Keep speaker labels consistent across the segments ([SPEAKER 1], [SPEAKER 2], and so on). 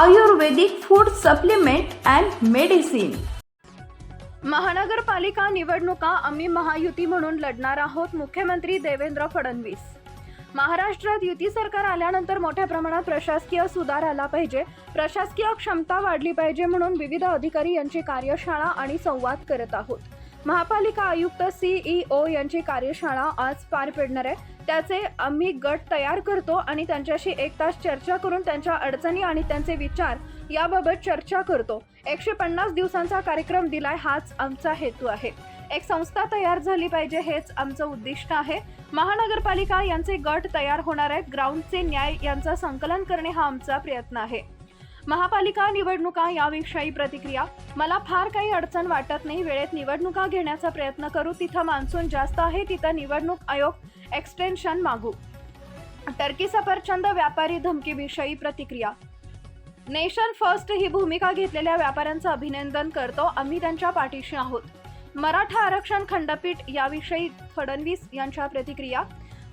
[SPEAKER 1] Ayurvedic food supplement and medicine.
[SPEAKER 2] महानगरपालिका निवडणुका आम्ही महायुती म्हणून लढणार आहोत मुख्यमंत्री देवेंद्र फडणवीस. महाराष्ट्रात युती सरकार आल्यानंतर मोठ्या प्रमाणात प्रशासकीय सुधार आला पाहिजे. प्रशासकीय क्षमता वाढली पाहिजे म्हणून विविध अधिकारी यांची कार्यशाळा आणि संवाद करत आहोत. महापालिका आयुक्त सीईओ यांची कार्यशाळा आज पार पडणार आहे. त्याचे आम्ही गट तयार करतो आणि त्यांच्याशी एक तास चर्चा करून त्यांच्या अडचणी आणि त्यांचे विचार याबाबत चर्चा करतो. एकशे पन्नास दिवसांचा कार्यक्रम दिलाय हाच आमचा हेतू आहे. एक संस्था तयार झाली पाहिजे हेच आमचं उद्दिष्ट आहे. महानगरपालिका यांचे गट तयार होणार आहेत. ग्राउंडचे न्याय यांचा संकलन करणे हा आमचा प्रयत्न आहे. महापालिका निवडणुका याविषयी प्रतिक्रिया. मला फार काही अडचण वाटत नाही. वेळेत निवडणुका घेण्याचा प्रयत्न करू. तिथं मान्सून जास्त आहे. तिथं निवडणूक आयोग एक्सटेन्शन मागू. टर्की सफरचंद व्यापारी धमकीविषयी प्रतिक्रिया. नेशन फर्स्ट ही भूमिका घेतलेल्या व्यापाऱ्यांचं अभिनंदन करतो. आम्ही त्यांच्या पाठीशी आहोत. मराठा आरक्षण खंडपीठ याविषयी फडणवीस यांच्या प्रतिक्रिया.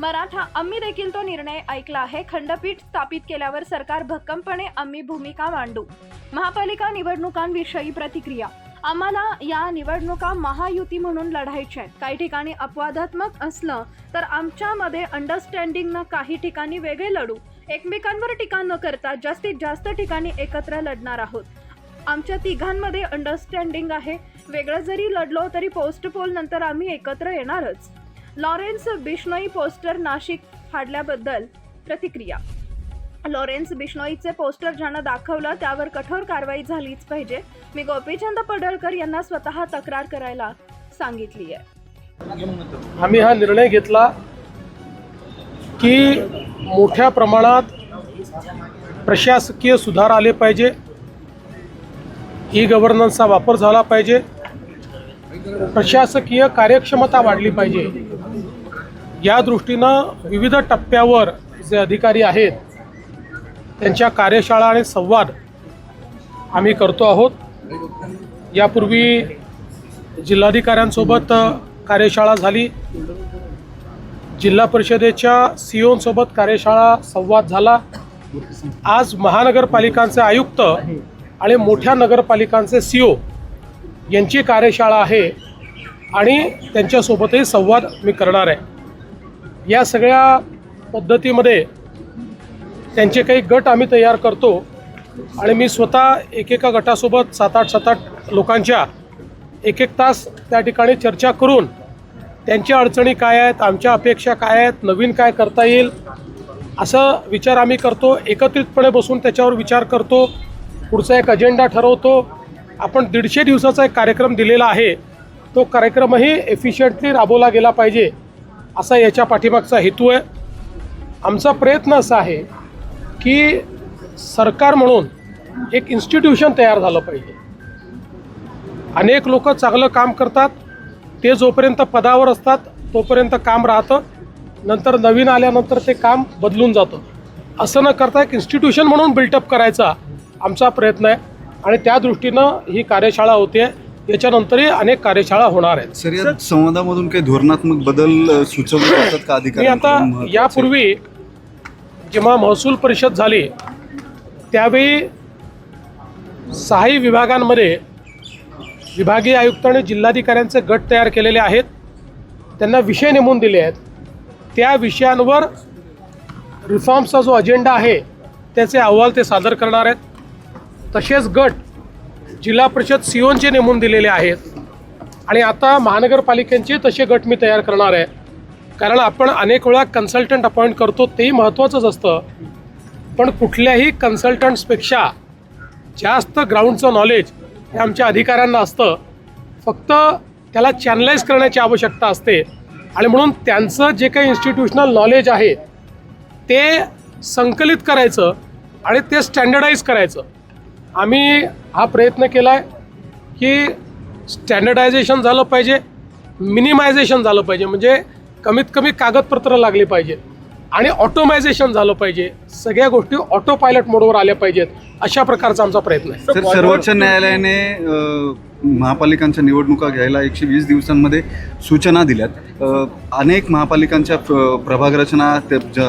[SPEAKER 2] मराठा आम्ही देखील तो निर्णय ऐकला आहे. खंडपीठ स्थापित केल्यावर सरकार भक्कमपणे आम्ही भूमिका मांडू. महापालिका निवडणुकांविषयी प्रतिक्रिया. आम्हाला या निवडणुका महायुती म्हणून लढायच्या आहेत. काही ठिकाणी अपवादात्मक असलं तर आमच्यामध्ये अंडरस्टँडिंगनं काही ठिकाणी वेगळे लढू. एकमेकांवर टीका न करता जास्तीत जास्त ठिकाणी एकत्र लढणार आहोत. आमच्या तिघांमध्ये अंडरस्टँडिंग आहे. वेगळं जरी लढलो तरी पोस्ट पोल नंतर आम्ही एकत्र येणारच. लॉरेन्स बिश्नोई पोस्टर नाशिक फाडल्याबद्दल प्रतिक्रिया. लॉरेन्स बिश्नोईचे पोस्टर ज्यानं दाखवलं त्यावर कठोर कारवाई झालीच पाहिजे. मी गोपीचंद पडळकर यांना स्वतः तक्रार करायला सांगितली आहे
[SPEAKER 3] आम्ही हा निर्णय घेतला की मोठ्या प्रमाणात प्रशासकीय सुधार आले पाहिजे. ई गव्हर्नन्सचा वापर झाला पाहिजे. प्रशासकीय कार्यक्षमता वाढली पाहिजे. या दृष्टीनं विविध टप्प्यावर जे अधिकारी आहेत त्यांच्या कार्यशाळा आणि संवाद आम्ही करतो आहोत. यापूर्वी जिल्हाधिकाऱ्यांसोबत कार्यशाळा झाली. जिल्हा परिषदेच्या सीओंसोबत कार्यशाळा संवाद झाला. आज महानगरपालिकांचे आयुक्त आणि मोठ्या नगरपालिकांचे सी ओ यांची कार्यशाळा आहे आणि त्यांच्यासोबतही संवाद मी करणार आहे. या सगळ्या पद्धतीमध्ये त्यांचे काही गट आम्ही तयार करतो आणि मी स्वतः एकेका गटासोबत सात आठ सात आठ लोकांच्या एक एक तास त्या ठिकाणी चर्चा करून त्यांच्या अडचणी काय आहेत आमच्या अपेक्षा काय आहेत नवीन काय करता येईल असं विचार आम्ही करतो. एकत्रितपणे बसून त्याच्यावर विचार करतो. पुढचा एक अजेंडा ठरवतो. आपण दीडशे दिवसाचा एक कार्यक्रम दिलेला आहे. तो कार्यक्रमही एफिशियंटली राबवला गेला पाहिजे. असा याच्या पाठीमागचा हेतू आहे. आमचा प्रयत्न असा आहे की सरकार म्हणून एक इन्स्टिट्यूशन तयार झालं पाहिजे. अनेक लोक चांगलं काम करतात. ते जोपर्यंत पदावर असतात तोपर्यंत काम राहतं. नंतर नवीन आल्यानंतर ते काम बदलून जातं. असं न करता एक इन्स्टिट्यूशन म्हणून बिल्टअप करायचा आमचा प्रयत्न आहे. आणि त्या दृष्टीनं ही कार्यशाळा होते. याच्यानंतरही अनेक कार्यशाळा होणार आहेत.
[SPEAKER 4] सर या संवादामधून काही धोरणात्मक बदल सुचवले जातात का अधिकारी
[SPEAKER 3] आता यापूर्वी जेव्हा महसूल परिषद झाली त्यावेळी सहाही विभागांमध्ये विभागीय आयुक्त आणि जिल्हाधिकाऱ्यांचे गट तयार केलेले आहेत. त्यांना विषय नेमून दिले आहेत. त्या विषयांवर रिफॉर्म्सचा जो अजेंडा आहे त्याचे अहवाल ते सादर करणार आहेत. तसेच गट जिल्हा परिषद सिओनचे नेमून दिलेले आहेत. आणि आता महानगरपालिकांचे तसे गट मी तयार करणार आहे. कारण आपण अनेक वेळा कन्सल्टंट अपॉइंट करतो तेही महत्त्वाचंच असतं. पण कुठल्याही कन्सल्टंट्सपेक्षा जास्त ग्राउंडचं नॉलेज हे आमच्या अधिकाऱ्यांना असतं. फक्त त्याला चॅनलाइज करण्याची आवश्यकता असते. आणि म्हणून त्यांचं जे काही इन्स्टिट्यूशनल नॉलेज आहे ते संकलित करायचं आणि ते स्टँडर्डाईज करायचं. आम्ही हा प्रयत्न केला आहे की स्टँडर्डायझेशन झालं पाहिजे मिनिमायझेशन झालं पाहिजे. म्हणजे कमीत कमी कागदपत्र लागली पाहिजे आणि ऑटोमायझेशन झालं पाहिजे. सगळ्या गोष्टी ऑटो पायलट मोडवर आल्या पाहिजेत अशा प्रकारचा आमचा प्रयत्न आहे.
[SPEAKER 4] सर सर्वोच्च न्यायालयाने महापालिकांच्या निवडणुका घ्यायला एकशे वीस दिवसांमध्ये सूचना दिल्यात. अनेक महापालिकांच्या प्रभाग रचना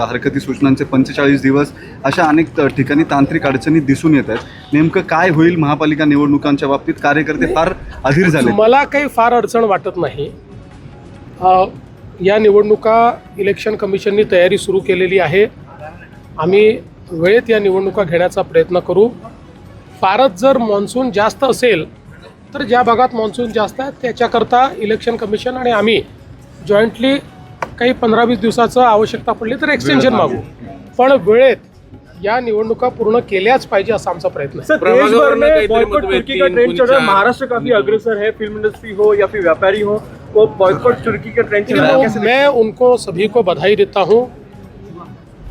[SPEAKER 4] हरकती सूचनांचे पंचेचाळीस दिवस अशा अनेक ठिकाणी तांत्रिक अडचणी दिसून येत आहेत. नेमकं काय होईल महापालिका निवडणुकांच्या बाबतीत? कार्यकर्ते फार अधीर झाले
[SPEAKER 3] मला काही फार अडचण वाटत नाही. या निवडणुका इलेक्शन कमिशननी तयारी सुरू केलेली आहे. आम्ही वेळेत या निवडणुका घेण्याचा प्रयत्न करू. फारच जर मान्सून जास्त असेल तर ज्या भागात मान्सून जास्त आहे त्याच्याकरता इलेक्शन कमिशन आणि आम्ही जॉईंटली काही पंधरा वीस दिवसाचं आवश्यकता पडली तर एक्सटेन्शन मागू. पण वेळेत या निवडणुका पूर्ण केल्याच पाहिजे असा आमचा प्रयत्न
[SPEAKER 5] महाराष्ट्र काफी अग्रसर है फिल्म इंडस्ट्री हो या फिर व्यापारी हो. वो बॉयकॉट तुर्की का ट्रेंड चल रहा है
[SPEAKER 3] तो
[SPEAKER 5] कैसे
[SPEAKER 3] मैं उनको सभी को बधाई देता हूँ।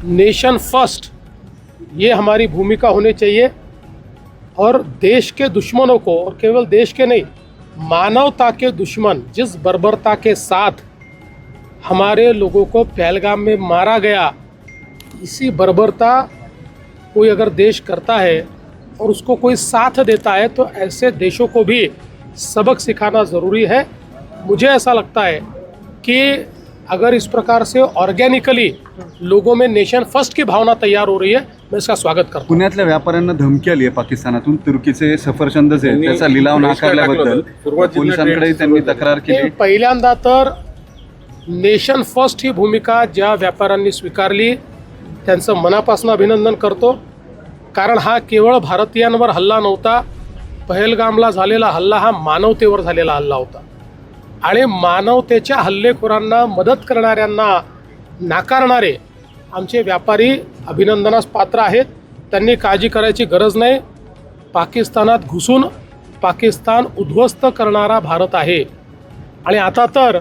[SPEAKER 3] नेशन फ़र्स्ट ये हमारी भूमिका होनी चाहिए। और देश के दुश्मनों को और केवल देश के नहीं मानवता के दुश्मन जिस बर्बरता के साथ हमारे लोगों को पहलगाम में मारा गया इसी बर्बरता कोई अगर देश करता है और उसको कोई साथ देता है तो ऐसे देशों को भी सबक सिखाना ज़रूरी है। मुझे ऐसा लगता है कि अगर इस प्रकार से ऑर्गेनिकली लोगों में नेशन फर्स्ट की भावना तैयार हो रही है मैं इसका स्वागत करता हूं।
[SPEAKER 4] पुण्यातल्या व्यापाऱ्यांना धमकी आली आहे पाकिस्तानातून. तुर्कीचे सफरचंद जे आहेत, त्याचा लिलाव नाकारल्याबद्दल पोलिसांकडे त्यांनी तक्रार
[SPEAKER 3] हे
[SPEAKER 4] केली
[SPEAKER 3] पहिल्यांदा तर नेशन फर्स्ट ही भूमिका ज्या व्यापाऱ्यांनी स्वीकारली त्यांचं मनापासून अभिनंदन करतो. कारण हा केवळ भारतीयांवर हल्ला नव्हता पहलगामला झालेला हल्ला हा मानवतेवर झालेला हल्ला होता. आणि मानवतेच्या हल्लेखोरांना मदत करणाऱ्यांना नाकारणारे आमचे व्यापारी अभिनंदनास पात्र आहेत. त्यांनी काळजी करायची गरज नाही. पाकिस्तानात घुसून पाकिस्तान उद्ध्वस्त करणारा भारत आहे. आणि आता तर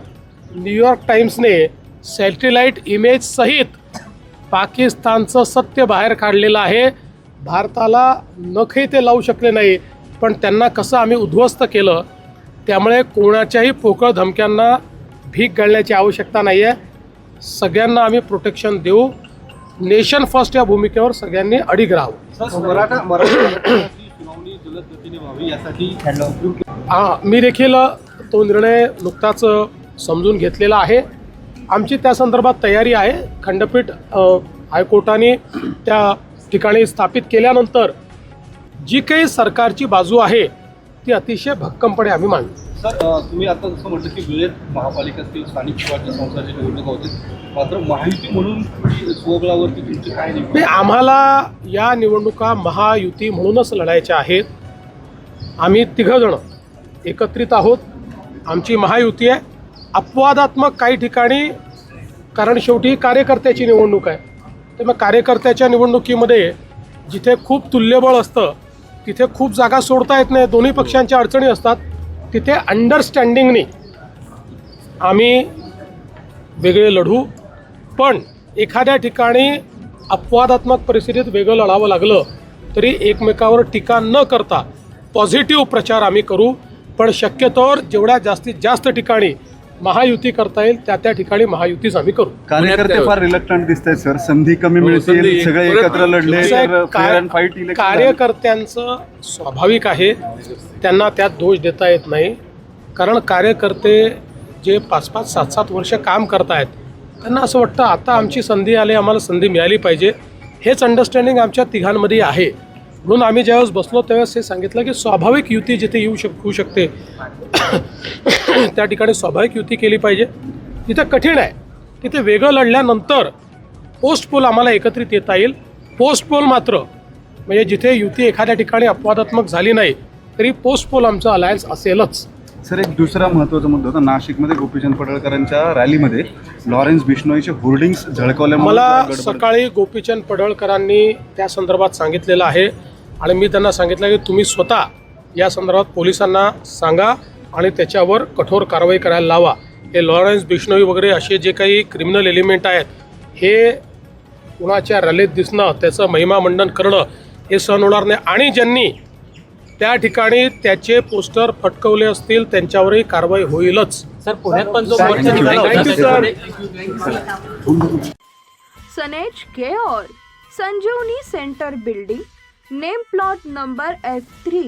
[SPEAKER 3] न्यूयॉर्क टाईम्सने सॅटेलाईट इमेज सहित पाकिस्तानचं सत्य बाहेर काढलेलं आहे. भारताला नखही ते लावू शकले नाही. पण त्यांना कसं आम्ही उद्ध्वस्त केलं? त्यामुळे कोणाच्याही पोकळ धमक्यांना भीक घालण्याची आवश्यकता नाही आहे सगळ्यांना आम्ही प्रोटेक्शन देऊ. नेशन फर्स्ट या भूमिकेवर सगळ्यांनी अडीग राहावं. हा मी देखील तो निर्णय नुकताच समजून घेतलेला आहे. आमची त्या संदर्भात तयारी आहे. खंडपीठ हायकोर्टाने त्या ठिकाणी स्थापित केल्यानंतर जी काही सरकारची बाजू आहे ती अतिशय भक्कमपणे आम्ही मांडू
[SPEAKER 5] सर तुम्ही आता जसं म्हटलं की वेळेत महापालिकेतील स्थानिक स्वराज्य संस्थांची निवडणुका होते. मात्र महायुती म्हणून स्वबळावरती तुमची काय
[SPEAKER 3] नाही आम्हाला या निवडणुका महायुती म्हणूनच लढायच्या आहेत. आम्ही तिघंजणं एकत्रित आहोत. आमची महायुती आहे. अपवादात्मक काही ठिकाणी कारण शेवटी कार्यकर्त्याची निवडणूक आहे. तर मग कार्यकर्त्याच्या निवडणुकीमध्ये जिथे खूप तुल्यबळ असतं तिथे खूप जागा सोडता येत नाही दोन्ही पक्षांच्या अडचणी असतात. तिथे अंडरस्टँडिंगनी आम्ही वेगळे लढू पण एखाद्या ठिकाणी अपवादात्मक परिस्थितीत वेगळं लढावं लागलं तरी एकमेकावर टीका न करता पॉझिटिव्ह प्रचार आम्ही करू. पण शक्यतोवर जेवढ्या जास्तीत जास्त ठिकाणी महायुती करता येईल त्या त्या ठिकाणी महायुतीच आम्ही करू.
[SPEAKER 4] कार्यकर्ते फार रिलक्टंट दिसत आहेत सर संधी कमी मिळतील सगळे एकत्र लढले.
[SPEAKER 3] कार्यकर्त्यांचं स्वाभाविक आहे. त्यांना त्यात दोष देता येत नाही. कारण कार्यकर्ते जे पाच पाच सात सात वर्ष काम करतायत त्यांना असं वाटतं आता आमची संधी आली आम्हाला संधी मिळाली पाहिजे. हेच अंडरस्टँडिंग आमच्या तिघांमध्ये आहे. म्हणून आम्ही ज्यावेळेस बसलो त्यावेळेस हे सांगितलं की स्वाभाविक युती जिथे येऊ शक होऊ शकते. त्या ठिकाणी स्वाभाविक युती केली पाहिजे. जिथे कठीण आहे. तिथे वेगळं लढल्यानंतर पोस्ट पोल आम्हाला एकत्रित येता येईल. पोस्ट पोल मात्र म्हणजे जिथे युती एखाद्या ठिकाणी अपवादात्मक झाली नाही तरी पोस्ट पोल आमचं अलायन्स असेलच.
[SPEAKER 4] सर एक दुसरा महत्त्वाचा मुद्दा होता. नाशिकमध्ये गोपीचंद पडळकरांच्या रॅलीमध्ये लॉरेन्स बिश्नोईचे होर्डिंग्स झळकावल्यामुळे
[SPEAKER 3] मला सकाळी गोपीचंद पडळकरांनी त्या संदर्भात सांगितलेलं आहे. आणि मी त्यांना सांगितलं की तुम्ही स्वतः या संदर्भात पोलिसांना सांगा. आणि त्याच्यावर कठोर कारवाई करायला लावा. हे लॉरेन्स बिश्नोई वगैरे असे जे काही क्रिमिनल एलिमेंट आहेत हे कुणाच्या रॅलीत दिसणं त्याचं महिमा मंडन करणं हे सहन होणार नाही. आणि ज्यांनी त्या ठिकाणी त्याचे पोस्टर फटकवले असतील त्यांच्यावरही कारवाई होईलच.
[SPEAKER 6] सर पुण्यात पण जो.
[SPEAKER 1] सनेज care Sanjeevani centre building name plot number F three.